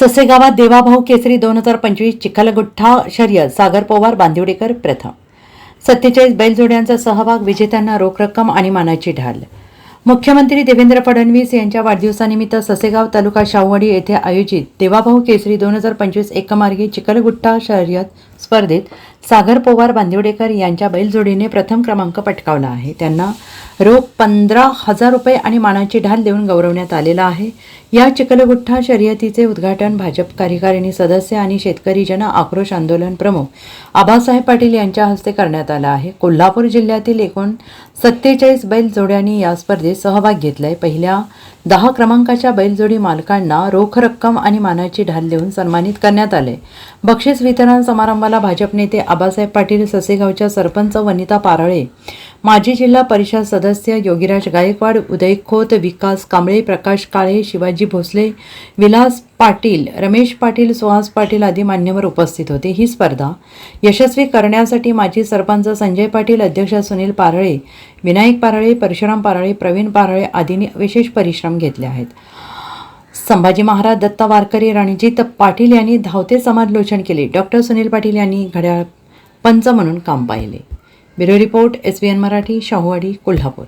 ससेगावात देवाभाऊ केसरी दोन हजार पंचवीस चिखलगुठ्ठा शर्यत सागर पोवार बांदिवडेकर प्रथम. सत्तेचाळीस बैलजोड्यांचा सहभाग विजेत्यांना रोख रक्कम आणि मानाची ढाल. मुख्यमंत्री देवेंद्र फडणवीस यांच्या वाढदिवसानिमित्त ससेगाव तालुका शाहूवाडी येथे आयोजित देवाभाऊ केसरी दोन हजार पंचवीस एकमार्गी चिखलगुठ्ठा शर्यत स्पर्धेत सागर पोवार बांदिवडेकर यांच्या बैलजोडीने प्रथम क्रमांक पटकावला आहे. त्यांना रोख पंधरा हजार रुपये आणि मानाची ढाल देऊन गौरवण्यात आलेला आहे. या चिखलगुट्ठा शर्यतीचे उद्घाटन भाजप कार्यकारिणी सदस्य आणि शेतकरी जन आक्रोश आंदोलन प्रमुख आबासाहेब पाटील यांच्या हस्ते करण्यात आला आहे. कोल्हापूर जिल्ह्यातील एकूण सत्तेचाळीस बैलजोड्यांनी या स्पर्धेत सहभाग घेतलाय. पहिल्या दहा क्रमांकाच्या बैलजोडी मालकांना रोख रक्कम आणि मानाची ढाल देऊन सन्मानित करण्यात आले बक्षीस वितरण समारंभाला भाजप नेते आबासाहेब पाटील ससेगावच्या सरपंच वनिता पारळे माजी जिल्हा परिषद सदस्य योगीराज गायकवाड उदय खोत विकास कांबळे प्रकाश काळे शिवाजी भोसले विलास पाटील रमेश पाटील सुहास पाटील आदी मान्यवर उपस्थित होते. ही स्पर्धा यशस्वी करण्यासाठी माजी सरपंच संजय पाटील अध्यक्ष सुनील पारळे विनायक पारळे परशुराम पारळे प्रवीण पारळे आदींनी विशेष परिश्रम घेतले आहेत. संभाजी महाराज दत्ता वारकरी रणजित पाटील यांनी धावते समाजलोचन केले. डॉक्टर सुनील पाटील यांनी घड्याळ पंच म्हणून काम पाहिले. Bureau report S B N Marathi Shahuwadi Kolhapur.